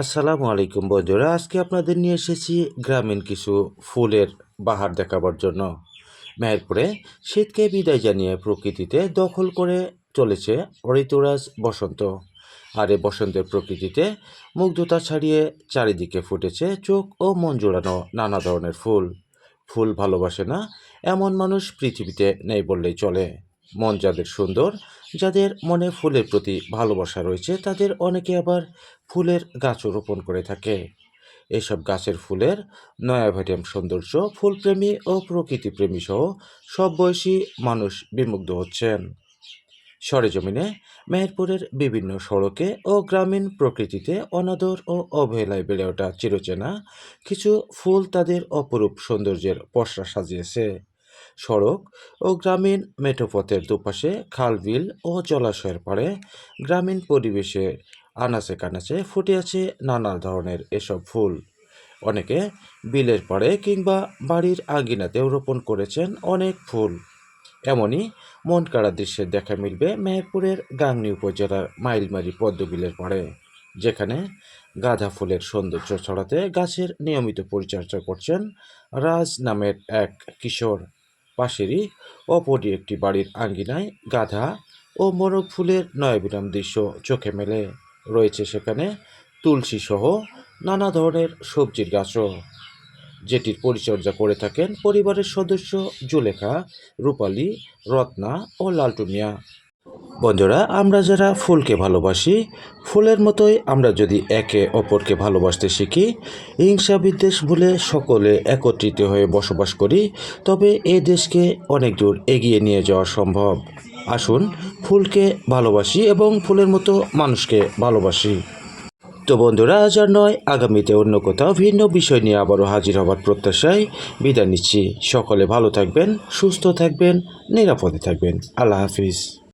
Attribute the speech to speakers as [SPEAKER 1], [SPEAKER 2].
[SPEAKER 1] আসসালামু আলাইকুম বন্ধুরা, আজকে আপনাদের নিয়ে এসেছি গ্রামীণ কিছু ফুলের বাহার দেখাবার জন্য। মেহেরপুরে শীতকে বিদায় জানিয়ে প্রকৃতিতে দখল করে চলেছে ঋতুরাজ বসন্ত। আর এই বসন্তের প্রকৃতিতে মুগ্ধতা ছাড়িয়ে চারিদিকে ফুটেছে চোখ ও মন জোড়ানো নানা ধরনের ফুল। ফুল ভালোবাসে না, এমন মানুষ পৃথিবীতে নেই বললেই চলে। মন যাদের সুন্দর, যাদের মনে ফুলের প্রতি ভালোবাসা রয়েছে, তাদের অনেকে আবার ফুলের গাছও রোপণ করে থাকে। এসব গাছের ফুলের নয়াভারিয়াম সৌন্দর্য, ফুলপ্রেমী ও প্রকৃতিপ্রেমী সহ সব বয়সী মানুষ বিমুগ্ধ হচ্ছেন। সরেজমিনে মেহেরপুরের বিভিন্ন সড়কে ও গ্রামীণ প্রকৃতিতে অনাদর ও অবহেলায় বেড়ে ওঠা চিরচেনা কিছু ফুল তাদের অপরূপ সৌন্দর্যের পসরা সাজিয়েছে। সড়ক ও গ্রামীণ মেঠোপথের দুপাশে খাল বিল ও জলাশয়ের পাড়ে গ্রামীণ পরিবেশে আনাচে কানাচে ফুটে আছে নানা ধরনের এসব ফুল। অনেকে বিলের পাড়ে কিংবা বাড়ির আঙ্গিনাতেও রোপণ করেছেন অনেক ফুল। এমনই মন কাড়া দৃশ্যের দেখা মিলবে মেহেরপুরের গাংনী উপজেলার মাইলমারি পদ্মবিলের পাড়ে, যেখানে গাঁদা ফুলের সৌন্দর্য ছড়াতে গাছের নিয়মিত পরিচর্যা করছেন রাজ নামের এক কিশোর। পাশেরই অপরই একটি বাড়ির আঙ্গিনায় গাধা ও মোরগ ফুলের নয়বিরাম দৃশ্য চোখে মেলে। রয়েছে সেখানে তুলসী সহ নানা ধরনের সবজির গাছও। যেটির পরিচর্যা করে থাকেন পরিবারের সদস্য জুলেখা, রূপালী, রত্না ও লালটু মিয়া বন্ধুরা, আমরা যারা ফুলকে ভালোবাসি, ফুলের মতোই আমরা যদি একে অপরকে ভালোবাসতে শিখি, হিংসা বিদ্বেষ ভুলে সকলে একত্রিত হয়ে বসবাস করি, তবে এ দেশকে অনেক দূর এগিয়ে নিয়ে যাওয়া সম্ভব। আসুন, ফুলকে ভালোবাসি এবং ফুলের মতো মানুষকে ভালোবাসি। তো বন্ধুরা, আজ আর নয়, আগামীতে অন্য কোথাও ভিন্ন বিষয় নিয়ে আবারও হাজির হবার প্রত্যাশায় বিদায় নিচ্ছি। সকলে ভালো থাকবেন, সুস্থ থাকবেন, নিরাপদে থাকবেন। আল্লাহ হাফিজ।